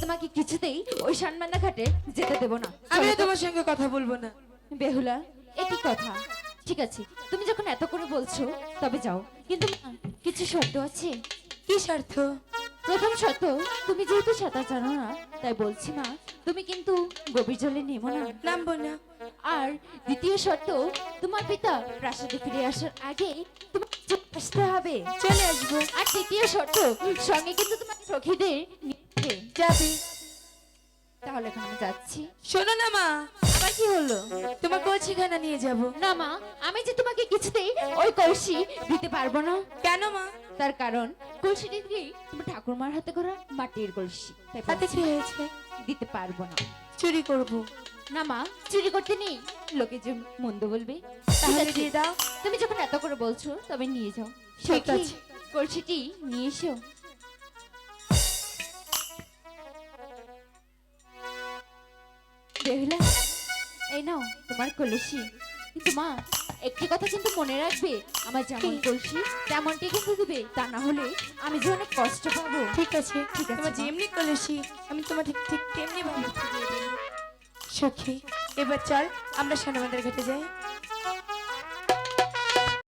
তোমাকে কিছুতেই ওই সানমান্না ঘাটে যেতে দেবো না। তো। তোমার সঙ্গে কথা বলব না। বেহুলা এটি কথা। ঠিক আছে তুমি যখন এত করে বলছো তবে যাও। কিন্তু কিছু শর্ত আছে? কি স্বার্থ প্রথম শর্ত তুমি যেহেতু সাঁতার জানো না তাই বলছি মা তুমি কিন্তু গভীর জলে নেমো না। নামবো না। আর দ্বিতীয় শর্ত তোমার পিতা প্রাসাদে ফিরে আসার আগে তোমার চলে আসতে হবে। চলে আসব। আর তৃতীয় শর্ত সঙ্গে কিন্তু তোমার সখীদের যাবে। তাহলে এখন আমি যাচ্ছি। শোনো না মা আবার কি হলো? তোমার কলসিখানা নিয়ে যাব। না মা আমি যে তোমাকে কিছুতেই ওই কলসি দিতে পারব না। কেন মা? তার কারণ কলসিটি দিয়ে তোমার ঠাকুরমার হাতে করা মাটির কলসি। তাই হাতে কি হয়েছে? দিতে পারব না। চুরি করব। না মা চুরি করতে নেই। লোকে যে মন্দ বলবে তাহলে দিয়ে দাও। তুমি যখন এত করে বলছো তবে নিয়ে যাও। ঠিক আছে। কলসিটি নিয়ে এসো। বেহুলা এই নাও তোমার কলসি। কিন্তু মা একটি কথা কিন্তু মনে রাখবে আমার যেমন? কলসি তেমনটি কিন্তু দেবে তা না হলে আমি যে অনেক কষ্ট পাবো। ঠিক আছে ঠিক আছে, তোমার যেমনি কলসি আমি তোমার ঠিক ঠিক তেমনি ভালো সখী এবার চল আমরা সানমাদের ঘাটে যাই।